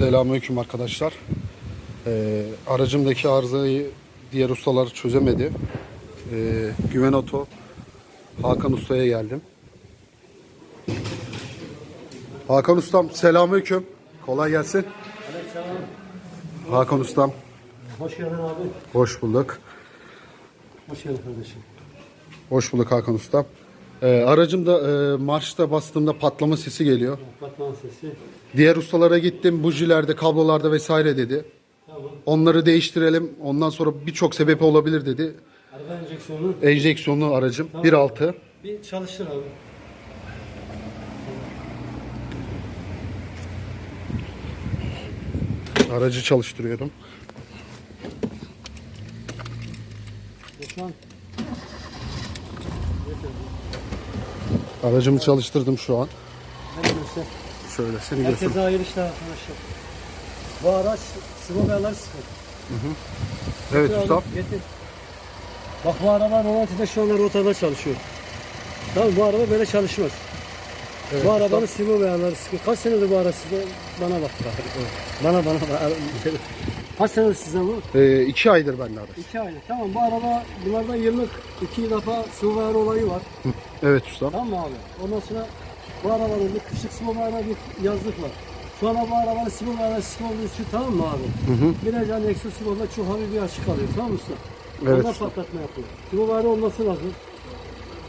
Selamünaleyküm arkadaşlar. Ee, aracımdaki arızayı diğer ustalar çözemedi. Ee, Güven Oto Hakan Usta'ya geldim. Hakan Ustam selamünaleyküm. Kolay gelsin. Hakan Ustam Hoş geldin abi. hoş bulduk. Hoş geldin kardeşim. Hoş bulduk Hakan Ustam. Ee, aracımda e, marşta bastığımda patlama sesi geliyor. Batman sesi. Diğer ustalara gittim bujilerde, kablolarda vesaire dedi. Tamam. Onları değiştirelim. Ondan sonra birçok sebebi olabilir dedi. Araba enjeksiyonu Enjeksiyonlu aracım 1.6. bir çalıştır abi. Aracı çalıştırıyorum. Şu an Aracımı çalıştırdım şu an. Şöyle seni göster. Herkese hayırlı işler arkadaşlar. Bu araç sıvı boyalar sıkar. Evet Getir ustam. Getir. Bak bu araba Rolanti'de şu anda rotada çalışıyor. Tamam bu araba böyle çalışmaz. Evet, bu arabanın sıvı boyaları sıkı. Kaç senedir bu sizde? Bana bak. bana bana bak. Kaç senedir sizde bu? Ee, iki aydır bende araç. İki aylık. Tamam bu araba bunlarda yıllık iki defa sıvı boyar olayı var. Evet ustam. Tamam mı abi? Ondan sonra bu arabanın bir kışlık boyara bir yazlık var. Sonra bu arabanın boyara sıkı olduğu için tamam mı abi? Hı hı. Biraz yani eksi boyara çok hafif bir açık alıyor tamam mı usta? Evet Ondan usta. patlatma yapıyor. Sıvı boyara olması lazım.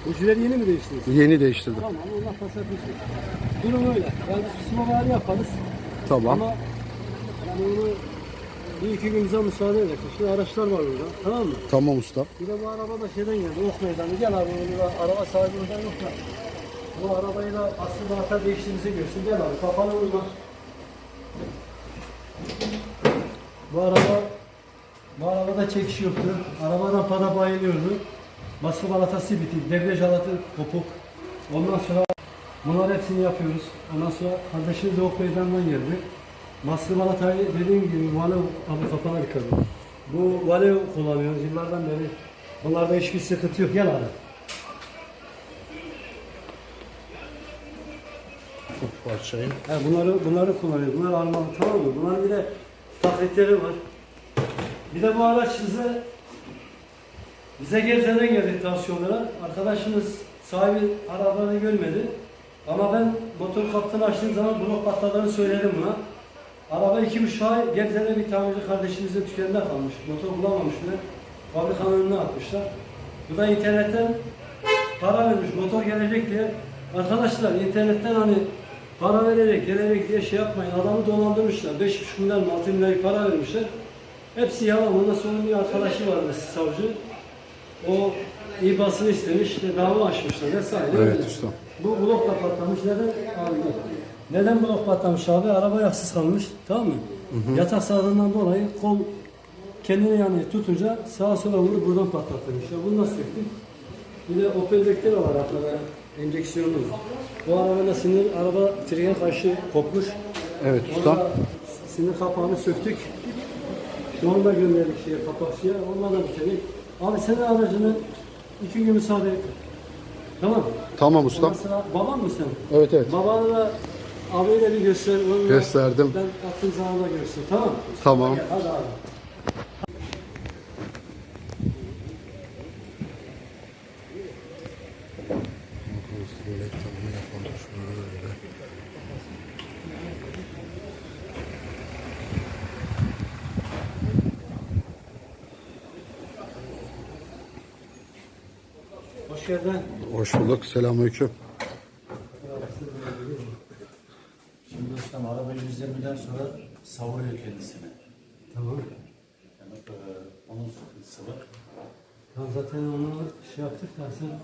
Bujileri yeni mi değiştiniz? Yeni değiştirdim. Tamam Allah pasatmıştır. Durum öyle. Yani sıvı boyara yaparız. Tamam. Ama yani onu bir iki gün bize müsaade eder. Şimdi araçlar var burada. Tamam mı? Tamam ustam. Bir de bu araba da şeyden geldi. Ok meydanı. Gel abi. Bunu araba sahibi buradan yok da. Bu arabayı da aslında hata değiştiğimizi görsün. Gel abi. Kafanı vurma. Bu araba bu arabada çekiş yoktu. Araba rampada bayılıyordu. Baskı balatası bitik. Debriyaj alatı kopuk. Ondan sonra bunlar hepsini yapıyoruz. Ondan sonra kardeşimiz de ok meydanından geldi. Baskı balatayı dediğim gibi vale abi kafana dikkat et. Bu vale kullanıyoruz yıllardan beri. Bunlarda hiçbir sıkıntı yok. Gel abi. Parçayı. Ha, bunları bunları kullanıyoruz. Bunlar Alman tamam mı? Bunların bir de taklitleri var. Bir de bu araç bize bize Gebze'den geldi tansiyonlara. Arkadaşımız sahibi arabanı görmedi. Ama ben motor kapısını açtığım zaman blok patladığını söyledim buna. Araba iki buçuk ay Gebze'de bir tamirci kardeşimizin dükkanında kalmış. Motor bulamamışlar. Fabrikanın önüne atmışlar. Bu da internetten para vermiş motor gelecek diye. Arkadaşlar internetten hani para vererek gelecek diye şey yapmayın. Adamı dolandırmışlar. 5,5 milyar mı 6 milyar para vermişler. Hepsi yalan. Ondan sonra bir arkadaşı vardı savcı. O İBA'sını istemiş. dava açmışlar vesaire. Evet ustam. Bu blok da patlamış. Neden? Abi. Neden blok patlamış abi? Araba ayaksız kalmış. Tamam mı? Yatak sağlığından dolayı kol kendini yani tutunca sağa sola vurup buradan patlatmış. Ya bunu nasıl söktük? Bir de Opel Vectra var arkada. Enjeksiyonlu. Bu arabada sinir, araba fren karşı kopmuş. Evet da sinir kapağını söktük. Onu da gönderdik şeye, kapakçıya. Onunla da bitirdik. Abi senin aracını iki gün müsaade et. Tamam. Tamam ustam. Ondan sonra baban mı sen? Evet evet. Babanı da abiyle bir göster. Onu Gösterdim. Ben attığım zaman da göster. Tamam mı? Tamam. Gel, hadi abi. Hoş geldin. Hoş bulduk. Selamünaleyküm. Şimdi ustam araba 120'den sonra savuruyor kendisini. Tamam. Yani e, onun sıkıntısı var. Ya zaten onu şey yaptık da sen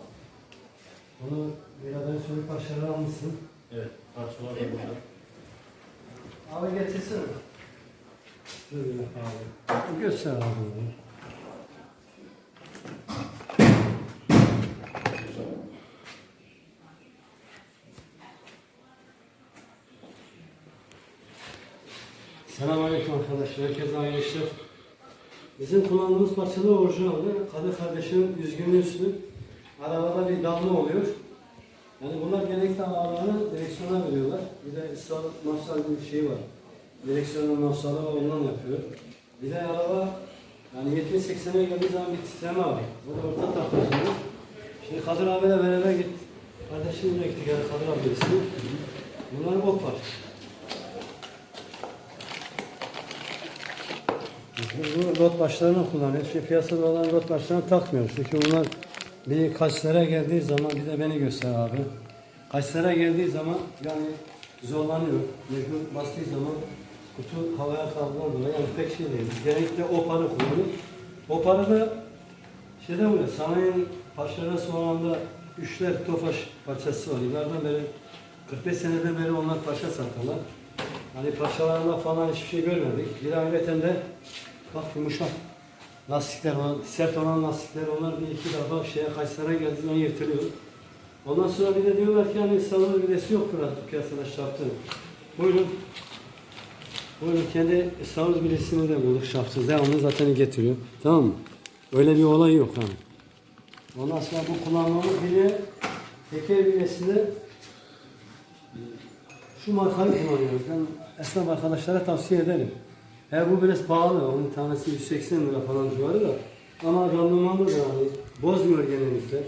onu bir an önce söyleyip başarılı almışsın. Evet, parçalar da burada. Abi getirsene. Şöyle abi. Göster abi. Selamünaleyküm arkadaşlar. Herkese hayırlı işler. Bizim kullandığımız parçalar orijinalde. Kadir kardeşimin yüzgünün üstü. Arabada bir damla oluyor. Yani bunlar genellikle ağırlığını direksiyona veriyorlar. Bir de ısrar maçlar gibi bir şey var. Direksiyonun noksalı ondan yapıyor. Bir de araba yani 70-80'e geldiği zaman bir titreme var. Bunu orta takıyorsunuz. Şimdi Kadir abiyle beraber git. Kardeşimle gittik yani Kadir abisini. Bunlar bok var. Bu rot başlarını kullanıyoruz. Şu piyasada olan rot başlarını takmıyoruz. Çünkü bunlar bir kaçlara geldiği zaman bir de beni göster abi. Kaçlara geldiği zaman yani zorlanıyor. Mecbur bastığı zaman kutu havaya kaldığından dolayı yani pek şey değil. Genellikle oparı kullanıyoruz. Oparı da şeyde böyle sanayinin parçaları son anda üçler tofaş parçası var. Yıllardan beri 45 seneden beri onlar parça satarlar. Hani parçalarla falan hiçbir şey görmedik. Bir ayrıca de bak yumuşak lastikler olan, sert olan lastikler onlar bir iki defa şeye kaçlara geldiği zaman yırtılıyor. Ondan sonra bir de diyorlar ki hani savunma bilesi yoktur artık piyasada şaftı. Buyurun. Buyurun kendi savunma bilesini de bulduk şaftsız. Devamlı zaten getiriyor. Tamam mı? Öyle bir olay yok hani. Ondan sonra bu kullanmamız bile teker bilesinde şu markayı kullanıyoruz. Ben esnaf arkadaşlara tavsiye ederim. He bu biraz pahalı. Onun tanesi 180 lira falan civarı da. Ama randımanlı da yani. Bozmuyor genellikle.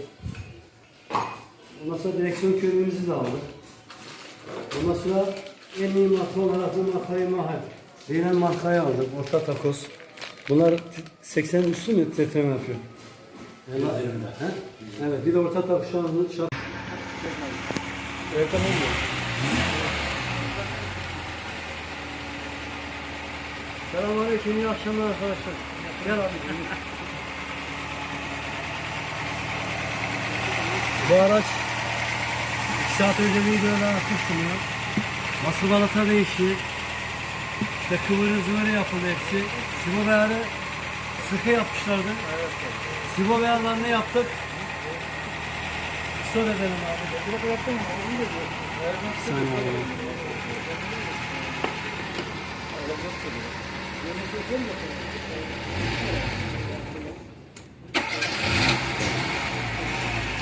Ondan sonra direksiyon körüğümüzü de aldık. Ondan sonra en iyi marka olarak bu markayı Mahal. Denen markayı aldık. Orta takoz. Bunlar 80 üstü mü titreme yapıyor? He? Evet bir de orta takoz şu an şu an- Reklam Selamünaleyküm, iyi akşamlar arkadaşlar. Gel abi. Bu araç 2 saat önce videoda atmıştım ya. Masıl balata değişti. İşte kıvırı zıvırı yapıldı hepsi. Sibo beyarı sıkı yapmışlardı. Sibo beyarlarını yaptık. Sonra edelim abi. Direkt yaptın mı? Saniye abi.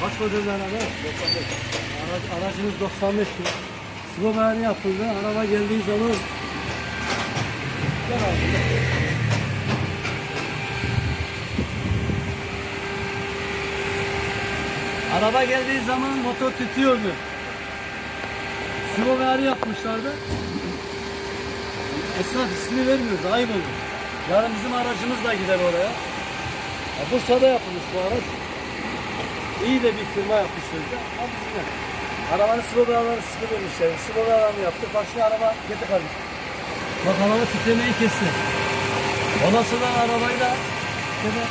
Kaç model araba? 95. Araç, aracımız 95 bin. Sıvı beyanı yapıldı. Araba geldiği zaman. Araba geldiği zaman motor titriyordu. Sıvı beyanı yapmışlardı. Esnaf ismini vermiyoruz. Ayıp oldu. Yarın bizim aracımız da gider oraya. Ya Bursa'da yapılmış bu araç. İyi de bir firma yapmışlar. Ama güzel. Arabanın sıvılarını sıkı vermişler. Sıvılarını yaptık. Başka araba geti kalmış. Bak araba titremeyi kesti. Arabayı da şöyle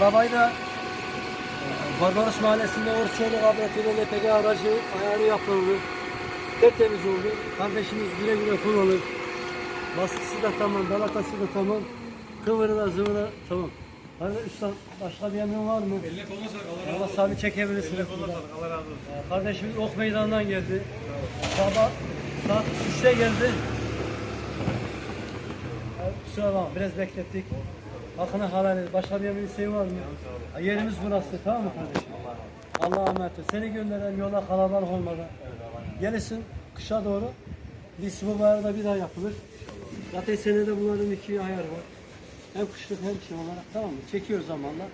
Arabayı da e, Barbaros Mahallesi'nde Orçoğlu Laboratuvarı LPG aracı ayarı yapıldı. Tertemiz oldu. Kardeşimiz güle güle kullanır. Baskısı da tamam, balatası da tamam. Kıvırı da zıvırı tamam. Hadi üstad başka bir emrin var mı? Elle koluna sağlık. Allah razı olsun. sabit çekebilirsiniz. Elle koluna sağlık. Allah razı olsun. Kardeşimiz Ok Meydanı'ndan geldi. Sabah saat 3'te geldi. Ee, Kusura bakma biraz beklettik. Hakkını helal et. Başka bir isteği var mı? Ha, Yerimiz burası tamam mı kardeşim? Allah'a emanet ol. Seni gönderen yola kalabalık olmadan. Gelirsin kışa doğru. Bir sıvı bayarda bir daha yapılır. Zaten senede bunların iki ayar var. Hem kışlık hem şey olarak tamam mı? Çekiyoruz zamanla.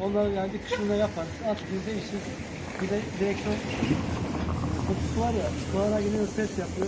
Onları yani bir kışında yaparız. Artık bir değiştiririz. Bir de direksiyon kutusu var ya, kulağına gidiyor ses yapıyor.